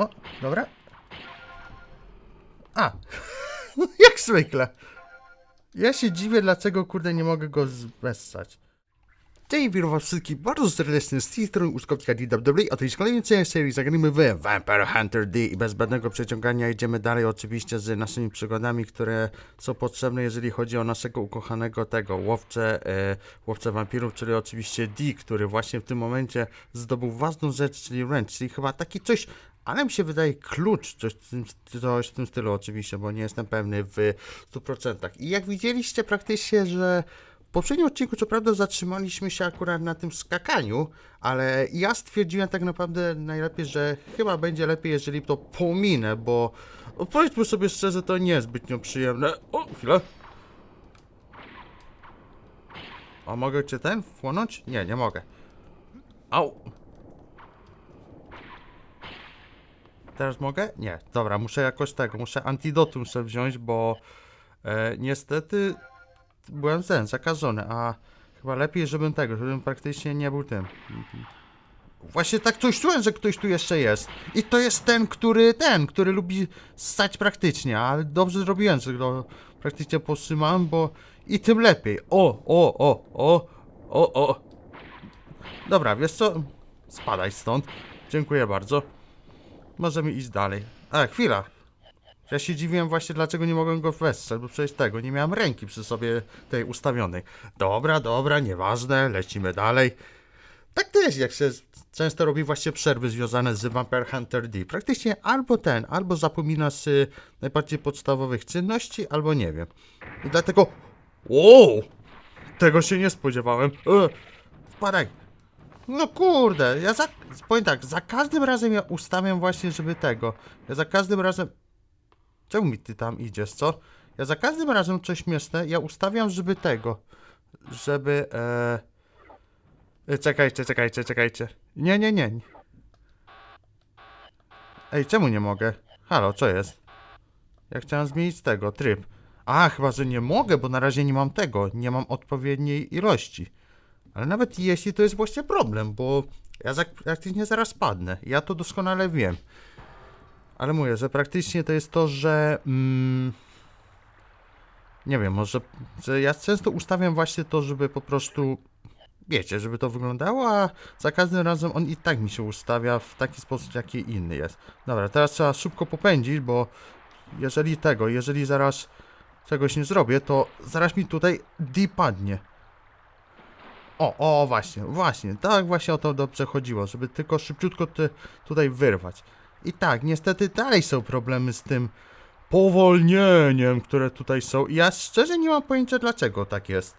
O, dobra. A, jak zwykle. Ja się dziwię, dlaczego kurde nie mogę go zwessać. Cześć, witam was wszystkich bardzo serdecznie z tej strony użytkownika DWW, a to kolejny serii zagramy w Vampire Hunter D i bez zbędnego przeciągania idziemy dalej oczywiście z naszymi przygodami, które są potrzebne, jeżeli chodzi o naszego ukochanego tego łowcę, e, łowcę wampirów, czyli oczywiście D, który właśnie w tym momencie zdobył ważną rzecz, czyli wręcz, czyli chyba taki coś, ale mi się wydaje klucz, coś w tym, coś w tym stylu oczywiście, bo nie jestem pewny w 100%. I jak widzieliście praktycznie, że w poprzednim odcinku, co prawda, zatrzymaliśmy się akurat na tym skakaniu, ale ja stwierdziłem tak naprawdę najlepiej, że chyba będzie lepiej, jeżeli to pominę, bo powiedzmy sobie szczerze, to niezbytnio przyjemne. O, chwilę. A mogę cię ten wchłonąć? Nie, nie mogę. Au. Teraz mogę? Nie. Dobra, muszę jakoś tego, muszę antidotum sobie wziąć, bo e, niestety byłem ten, zakażony, a chyba lepiej, żebym tego, żebym praktycznie nie był tym. Właśnie tak coś czułem, że ktoś tu jeszcze jest. I to jest ten, który, ten, który lubi ssać praktycznie, ale dobrze zrobiłem, że go praktycznie powstrzymałem, bo i tym lepiej. O, o, o, o, o, o. Dobra, wiesz co? Spadaj stąd. Dziękuję bardzo. Możemy iść dalej. A, chwila. Ja się dziwiłem właśnie, dlaczego nie mogłem go wessać, bo przecież tego, nie miałem ręki przy sobie tej ustawionej. Dobra, dobra, nieważne, lecimy dalej. Tak też, jak się często robi właśnie przerwy związane z Vampire Hunter D. Praktycznie albo ten, albo zapominasz y, najbardziej podstawowych czynności, albo nie wiem. I dlatego... Wow! Tego się nie spodziewałem. E, wpadaj. No kurde, ja za... Powiem tak, za każdym razem ja ustawiam właśnie, żeby tego. Ja za każdym razem... Czemu mi ty tam idziesz, co? Ja za każdym razem coś śmieszne, ja ustawiam, żeby tego, żeby, e... e, Czekajcie, czekajcie, czekajcie. Nie, nie, nie. Ej, czemu nie mogę? Halo, co jest? Ja chciałem zmienić tego, tryb. A, chyba, że nie mogę, bo na razie nie mam tego, nie mam odpowiedniej ilości. Ale nawet jeśli to jest właśnie problem, bo ja za, praktycznie zaraz padnę. Ja to doskonale wiem. Ale mówię, że praktycznie to jest to, że. Mm, nie wiem, może. Że ja często ustawiam właśnie to, żeby po prostu. Wiecie, żeby to wyglądało, a za każdym razem on i tak mi się ustawia w taki sposób, jaki inny jest. Dobra, teraz trzeba szybko popędzić, bo jeżeli tego, jeżeli zaraz czegoś nie zrobię, to zaraz mi tutaj D padnie. O, o, właśnie, właśnie, tak właśnie o to dobrze chodziło, żeby tylko szybciutko te, tutaj wyrwać. I tak, niestety dalej są problemy z tym powolnieniem, które tutaj są. I ja szczerze nie mam pojęcia dlaczego tak jest.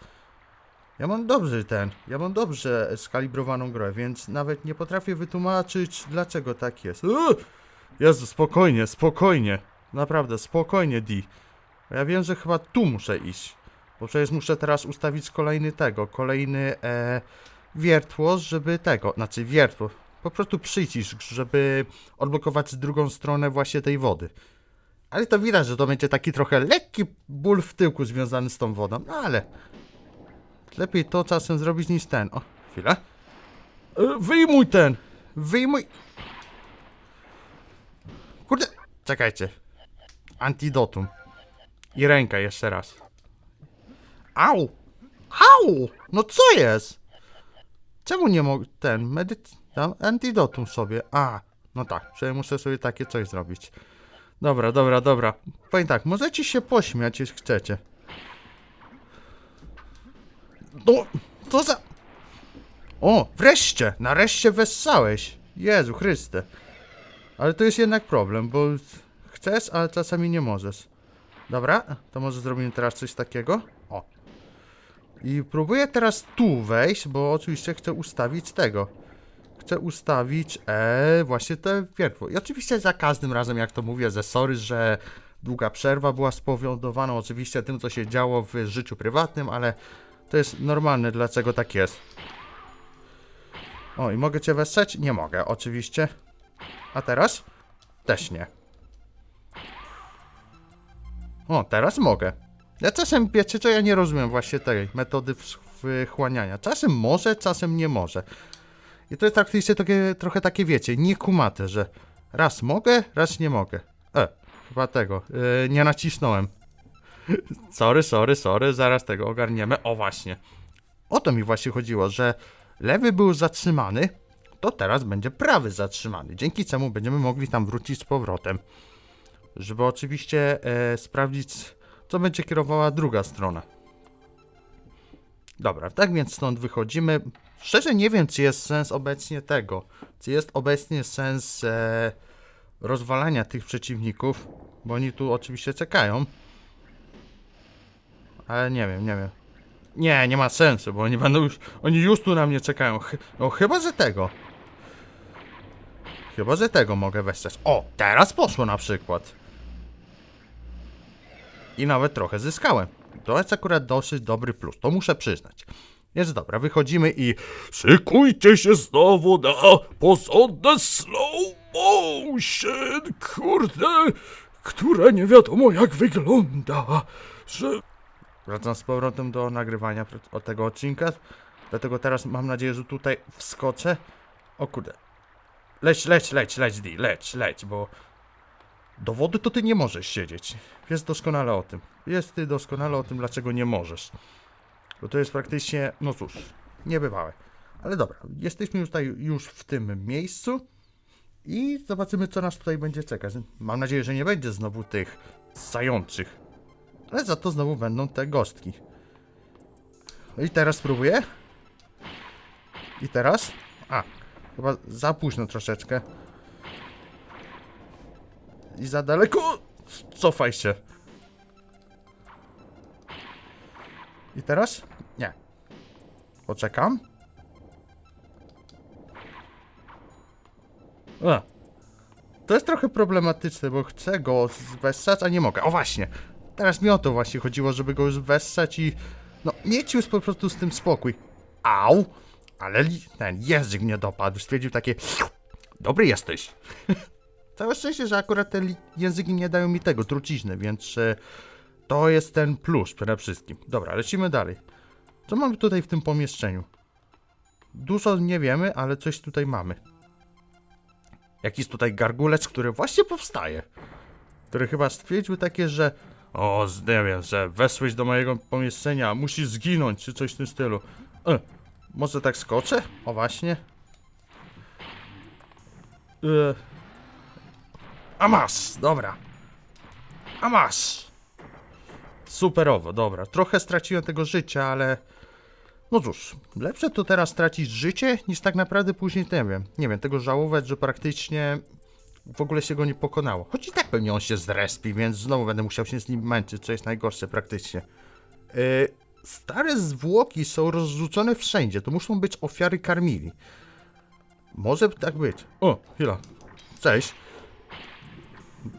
Ja mam dobrze ten, ja mam dobrze skalibrowaną grę, więc nawet nie potrafię wytłumaczyć dlaczego tak jest. Uuu! Jezu, spokojnie, spokojnie. Naprawdę, spokojnie, D. Ja wiem, że chyba tu muszę iść. Bo przecież muszę teraz ustawić kolejny tego, kolejny e, wiertło, żeby tego, znaczy wiertło, po prostu przycisk, żeby odblokować drugą stronę właśnie tej wody. Ale to widać, że to będzie taki trochę lekki ból w tyłku związany z tą wodą, no ale lepiej to czasem zrobić niż ten. O, chwilę. E, Wyjmuj ten! Wyjmuj! Kurde, czekajcie. Antidotum. I ręka jeszcze raz. Au! Au! No co jest? Czemu nie mogę ten medyc... Tam antidotum sobie. A, no tak, przecież muszę sobie takie coś zrobić. Dobra, dobra, dobra. Powiem tak, możecie się pośmiać, jeśli chcecie. No, co za... O, wreszcie! Nareszcie wessałeś! Jezu Chryste. Ale to jest jednak problem, bo chcesz, ale czasami nie możesz. Dobra, to może zrobimy teraz coś takiego. O. I próbuję teraz tu wejść, bo oczywiście chcę ustawić tego. Chcę ustawić e, właśnie te wiertło. I oczywiście za każdym razem, jak to mówię, ze sorry, że długa przerwa była spowodowana oczywiście tym, co się działo w życiu prywatnym, ale to jest normalne, dlaczego tak jest. O, i mogę cię wessać? Nie mogę, oczywiście. A teraz? Też nie. O, teraz mogę. Ja czasem, wiecie co, ja nie rozumiem właśnie tej metody wchłaniania. Czasem może, czasem nie może. I to jest praktycznie takie, trochę takie, wiecie, niekumate, że Raz mogę, raz nie mogę. E, chyba tego, yy, nie nacisnąłem. sorry, sorry, sorry, zaraz tego ogarniemy. O właśnie. O to mi właśnie chodziło, że lewy był zatrzymany, to teraz będzie prawy zatrzymany. Dzięki czemu będziemy mogli tam wrócić z powrotem. Żeby oczywiście e, sprawdzić, co będzie kierowała druga strona. Dobra, tak więc stąd wychodzimy. Szczerze nie wiem, czy jest sens obecnie tego. Czy jest obecnie sens e, rozwalania tych przeciwników, bo oni tu oczywiście czekają. Ale nie wiem, nie wiem. Nie, nie ma sensu, bo oni będą już, oni już tu na mnie czekają. Chy- No chyba, że tego. Chyba, że tego mogę wessać. O, teraz poszło na przykład. I nawet trochę zyskałem. To jest akurat dosyć dobry plus, to muszę przyznać. Jest dobra, wychodzimy i Szykujcie się znowu na posądne slow motion, kurde, które nie wiadomo jak wygląda, że wracam z powrotem do nagrywania tego odcinka. Dlatego teraz mam nadzieję, że tutaj wskoczę. O kurde. Leć, leć, leć, leć, Di, leć, leć, bo do wody to ty nie możesz siedzieć. Wiesz doskonale o tym. Wiesz ty doskonale o tym, dlaczego nie możesz. Bo to jest praktycznie, no cóż, niebywałe. Ale dobra, jesteśmy już tutaj już w tym miejscu i zobaczymy, co nas tutaj będzie czekać. Mam nadzieję, że nie będzie znowu tych zajączych. Ale za to znowu będą te gostki. No i teraz spróbuję. I teraz? A, chyba za późno troszeczkę. I za daleko. Cofaj się. I teraz? Nie. Poczekam. A. To jest trochę problematyczne, bo chcę go zwessać, a nie mogę. O właśnie. Teraz mi o to właśnie chodziło, żeby go już wessać i... No, mieć już po prostu z tym spokój. Au! Ale ten język mnie dopadł. Stwierdził takie... Dobry jesteś. Całe szczęście, że akurat te języki nie dają mi tego, trucizny, więc... E, to jest ten plus przede wszystkim. Dobra, lecimy dalej. Co mamy tutaj w tym pomieszczeniu? Dużo nie wiemy, ale coś tutaj mamy. Jakiś tutaj gargulec, który właśnie powstaje. Który chyba stwierdził takie, że o, nie wiem, że wesłeś do mojego pomieszczenia, musisz zginąć, czy coś w tym stylu. E, może tak skoczę? O, właśnie. E, a masz, dobra. A masz. Superowo, dobra. Trochę straciłem tego życia, ale... No cóż, lepsze to teraz stracić życie, niż tak naprawdę później, nie wiem, nie wiem, tego żałować, że praktycznie w ogóle się go nie pokonało. Choć i tak pewnie on się zrespi, więc znowu będę musiał się z nim męczyć, co jest najgorsze praktycznie. Yy, stare zwłoki są rozrzucone wszędzie, to muszą być ofiary karmili. Może tak być. O, chwila. Cześć.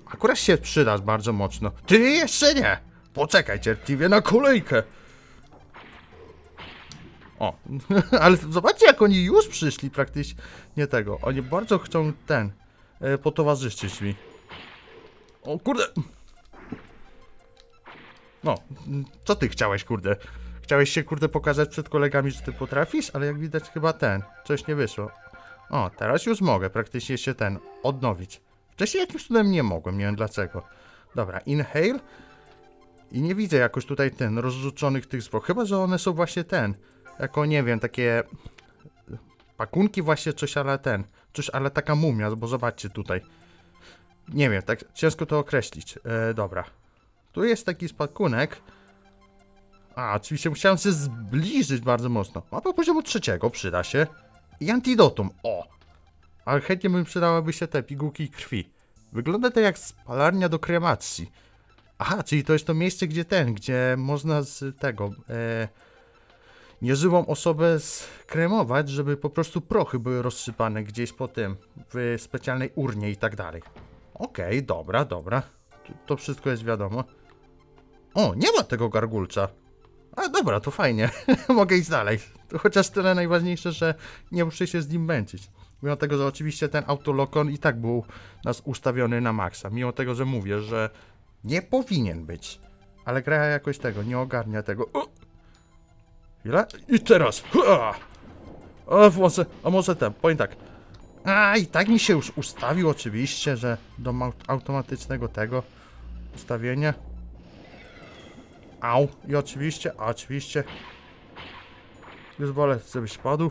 Akurat się przydasz bardzo mocno. Ty jeszcze nie! Poczekaj cierpliwie na kolejkę. O, ale zobaczcie jak oni już przyszli praktycznie nie tego. Oni bardzo chcą ten e, potowarzyszyć mi. O kurde. No, co ty chciałeś kurde? Chciałeś się kurde pokazać przed kolegami, że ty potrafisz, ale jak widać chyba ten, coś nie wyszło. O, teraz już mogę praktycznie się ten odnowić. Wcześniej jakimś cudem nie mogłem, nie wiem dlaczego. Dobra, inhale. I nie widzę jakoś tutaj ten rozrzuconych tych zwłok. Chyba, że one są właśnie ten. Jako nie wiem, takie pakunki właśnie coś ale ten. Coś ale taka mumia, bo zobaczcie tutaj. Nie wiem, tak ciężko to określić. E, dobra. Tu jest taki spakunek. A, oczywiście musiałem się zbliżyć bardzo mocno. Mapa poziomu trzeciego przyda się. I antidotum. O! Ale chętnie bym przydałaby się te pigułki krwi. Wygląda to jak spalarnia do kremacji. Aha, czyli to jest to miejsce, gdzie ten, gdzie można z tego e, nieżywą osobę skremować, żeby po prostu prochy były rozsypane gdzieś po tym, w specjalnej urnie i tak dalej. Okej, dobra, dobra. To, to wszystko jest wiadomo. O, nie ma tego gargulca. A dobra, to fajnie. Mogę iść dalej. Chociaż tyle najważniejsze, że nie muszę się z nim męczyć. Mimo tego, że oczywiście ten autolokon i tak był nas ustawiony na maksa. Mimo tego, że mówię, że nie powinien być. Ale gra jakoś tego, nie ogarnia tego. O! Chwila. I teraz. Ha! A, może, a może ten, powiem tak. A, i tak mi się już ustawił oczywiście, że do aut- automatycznego tego ustawienia. Au. I oczywiście, a oczywiście. Już wolę, żebyś padł.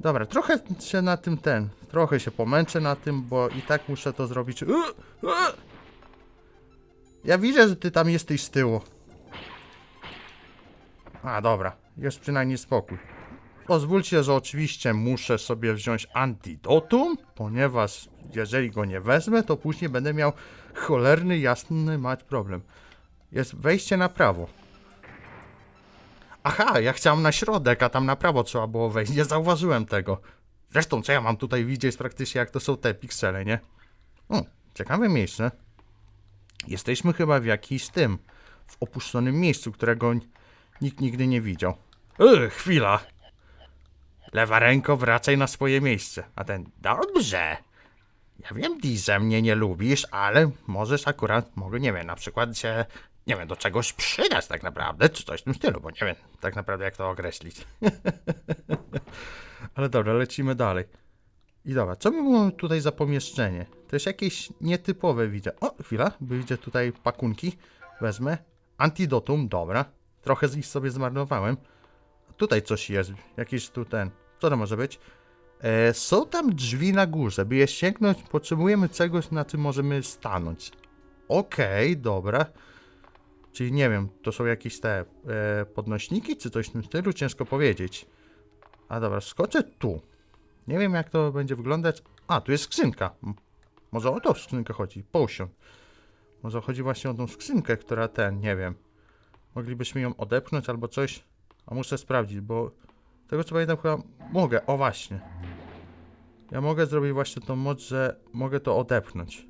Dobra, trochę się na tym ten, trochę się pomęczę na tym, bo i tak muszę to zrobić. Ja widzę, że ty tam jesteś z tyłu. A, dobra, jest przynajmniej spokój. Pozwólcie, że oczywiście muszę sobie wziąć antidotum, ponieważ jeżeli go nie wezmę, to później będę miał cholerny, jasny mać problem. Jest wejście na prawo. Aha, ja chciałem na środek, a tam na prawo trzeba było wejść. Nie zauważyłem tego. Zresztą, co ja mam tutaj widzieć praktycznie, jak to są te piksele, nie? O, ciekawe miejsce. Jesteśmy chyba w jakimś tym, w opuszczonym miejscu, którego nikt nigdy nie widział. Yy, chwila. Lewa ręko, wracaj na swoje miejsce. A ten, dobrze. Ja wiem, Di, że mnie nie lubisz, ale możesz akurat, mogę, nie wiem, na przykład się, nie wiem, do czegoś przydać tak naprawdę, czy coś w tym stylu, bo nie wiem tak naprawdę jak to określić. ale dobra, lecimy dalej. I dobra, co my mamy tutaj za pomieszczenie? To jest jakieś nietypowe, widzę. O, chwila, widzę tutaj pakunki. Wezmę. Antidotum, dobra. Trochę z nich sobie zmarnowałem. Tutaj coś jest, jakiś tu ten. Co to może być? E, są tam drzwi na górze. By je sięgnąć, potrzebujemy czegoś, na czym możemy stanąć. Okej, dobra. Czyli nie wiem, to są jakieś te e, podnośniki, czy coś w tym stylu? Ciężko powiedzieć. A dobra, skoczę tu. Nie wiem, jak to będzie wyglądać. A, tu jest skrzynka. Może o tą skrzynkę chodzi. Potion. Może chodzi właśnie o tą skrzynkę, która ten, nie wiem. Moglibyśmy ją odepchnąć albo coś. A muszę sprawdzić, bo tego co pamiętam chyba mogę. O właśnie. Ja mogę zrobić właśnie tą moc, że mogę to odepchnąć.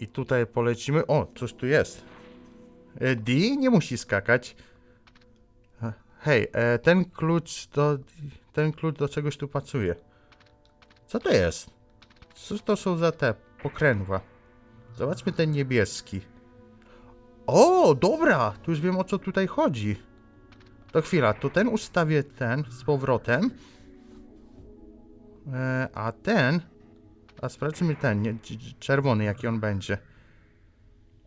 I tutaj polecimy. O, coś tu jest. E, D nie musi skakać. E, Hej, e, ten klucz do. Ten klucz do czegoś tu pasuje. Co to jest? Co to są za te pokrętła? Zobaczmy ten niebieski. O, dobra! Tu już wiem o co tutaj chodzi. To chwila, to ten ustawię ten z powrotem. E, a ten. A sprawdźmy ten, nie, czerwony, jaki on będzie.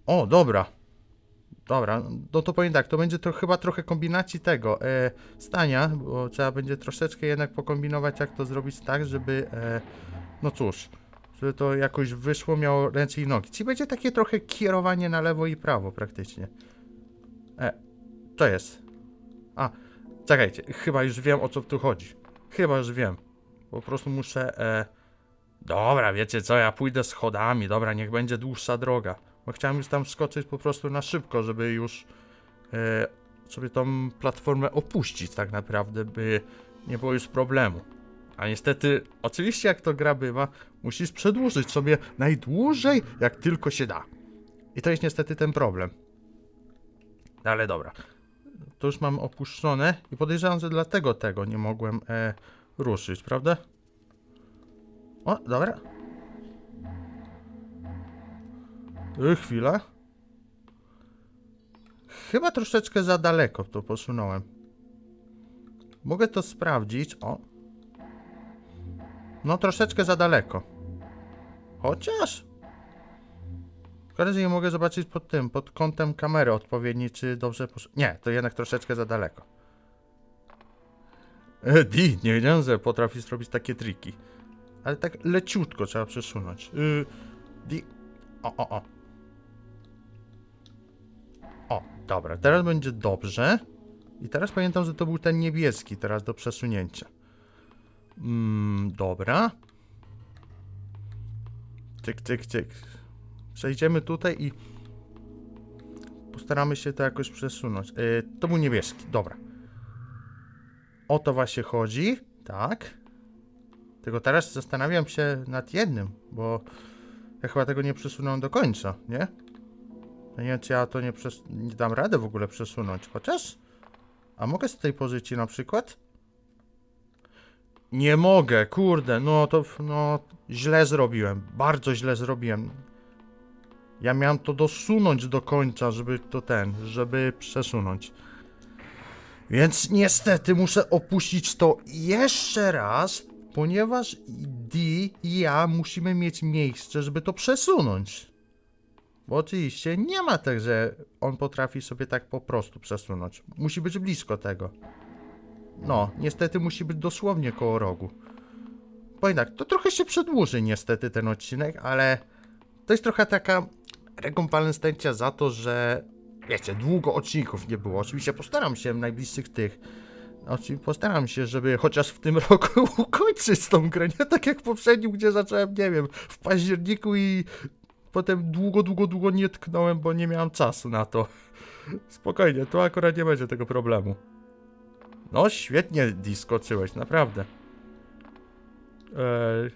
O, dobra. Dobra, no to powiem tak, to będzie to chyba trochę kombinacji tego e, stania, bo trzeba będzie troszeczkę jednak pokombinować, jak to zrobić tak, żeby, e, no cóż, żeby to jakoś wyszło, miało ręce i nogi. Czyli będzie takie trochę kierowanie na lewo i prawo praktycznie. E, to jest. A, czekajcie, chyba już wiem o co tu chodzi. Chyba już wiem. Po prostu muszę, e, dobra, wiecie co, ja pójdę schodami, dobra, niech będzie dłuższa droga. Bo chciałem już tam skoczyć po prostu na szybko, żeby już e, sobie tą platformę opuścić tak naprawdę, by nie było już problemu. A niestety, oczywiście jak to gra bywa, musisz przedłużyć sobie najdłużej jak tylko się da. I to jest niestety ten problem. No Ale dobra. To już mam opuszczone i podejrzewam, że dlatego tego nie mogłem e, ruszyć, prawda? O, dobra. Y, chwila. Chyba troszeczkę za daleko to posunąłem. Mogę to sprawdzić. O. No troszeczkę za daleko. Chociaż. Szkoda, że nie mogę zobaczyć pod tym, pod kątem kamery odpowiedniej, czy dobrze posz... Nie, to jednak troszeczkę za daleko. E, Di, nie wiedziałem, że potrafisz zrobić takie triki. Ale tak leciutko trzeba przesunąć. Y, Di... O, o, o. dobra, teraz będzie dobrze. I teraz pamiętam, że to był ten niebieski teraz do przesunięcia. Mm, dobra. Cyk, cyk, cyk. Przejdziemy tutaj i postaramy się to jakoś przesunąć. Yy, to był niebieski, dobra. O to właśnie chodzi, tak. Tylko teraz zastanawiam się nad jednym, bo ja chyba tego nie przesunąłem do końca, nie? No nie wiem, czy ja to nie, przes- nie dam radę w ogóle przesunąć, chociaż... A mogę z tej pozycji na przykład? Nie mogę, kurde, no to, no, źle zrobiłem, bardzo źle zrobiłem. Ja miałem to dosunąć do końca, żeby to ten, żeby przesunąć. Więc niestety muszę opuścić to jeszcze raz, ponieważ Dee i ja musimy mieć miejsce, żeby to przesunąć. Bo oczywiście nie ma tak, że on potrafi sobie tak po prostu przesunąć. Musi być blisko tego. No, niestety musi być dosłownie koło rogu. Powiem tak, to trochę się przedłuży niestety ten odcinek, ale to jest trochę taka rekompensacja za to, że wiecie, długo odcinków nie było. Oczywiście postaram się w najbliższych tych Oczywiście postaram się, żeby chociaż w tym roku ukończyć tą grę, nie tak jak w poprzednim, gdzie zacząłem, nie wiem, w październiku i potem długo, długo, długo nie tknąłem, bo nie miałem czasu na to. Spokojnie, tu akurat nie będzie tego problemu. No, świetnie diskoczyłeś, naprawdę. Eee,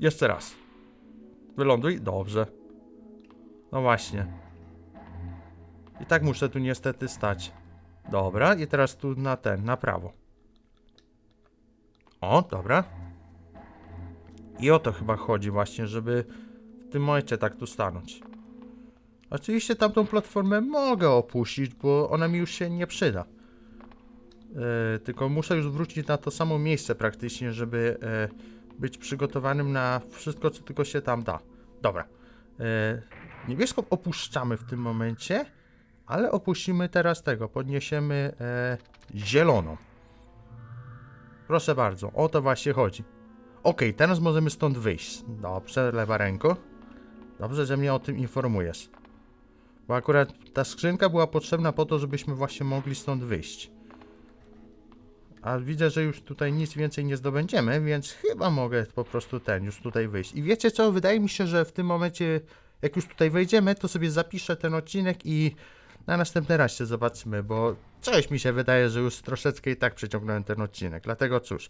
jeszcze raz. Wyląduj? Dobrze. No właśnie. I tak muszę tu niestety stać. Dobra, i teraz tu na ten, na prawo. O, dobra. I o to chyba chodzi właśnie, żeby w tym momencie tak tu stanąć. Oczywiście tamtą platformę mogę opuścić, bo ona mi już się nie przyda. Yy, tylko muszę już wrócić na to samo miejsce praktycznie, żeby yy, być przygotowanym na wszystko, co tylko się tam da. Dobra. Yy, niebieską opuszczamy w tym momencie. Ale opuścimy teraz tego, podniesiemy e, zieloną. Proszę bardzo, o to właśnie chodzi. Ok, teraz możemy stąd wyjść. Dobrze, lewa ręko. Dobrze, że mnie o tym informujesz. Bo akurat ta skrzynka była potrzebna po to, żebyśmy właśnie mogli stąd wyjść. A widzę, że już tutaj nic więcej nie zdobędziemy, więc chyba mogę po prostu ten, już tutaj wyjść. I wiecie co, wydaje mi się, że w tym momencie, jak już tutaj wejdziemy, to sobie zapiszę ten odcinek i na następny raz się zobaczymy, bo coś mi się wydaje, że już troszeczkę i tak przeciągnąłem ten odcinek. Dlatego cóż,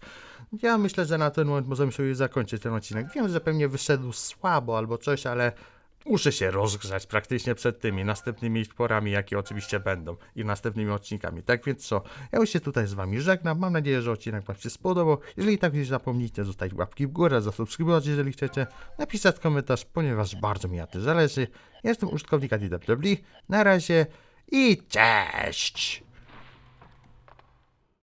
ja myślę, że na ten moment możemy sobie zakończyć ten odcinek. Wiem, że pewnie wyszedł słabo albo coś, ale muszę się rozgrzać praktycznie przed tymi następnymi porami, jakie oczywiście będą i następnymi odcinkami. Tak więc co, ja już się tutaj z wami żegnam. Mam nadzieję, że odcinek wam się spodobał. Jeżeli tak, nie zapomnijcie zostawić łapki w górę, zasubskrybować, jeżeli chcecie, napisać komentarz, ponieważ bardzo mi na tym zależy. Jestem użytkownik ADWW. Na razie i cześć!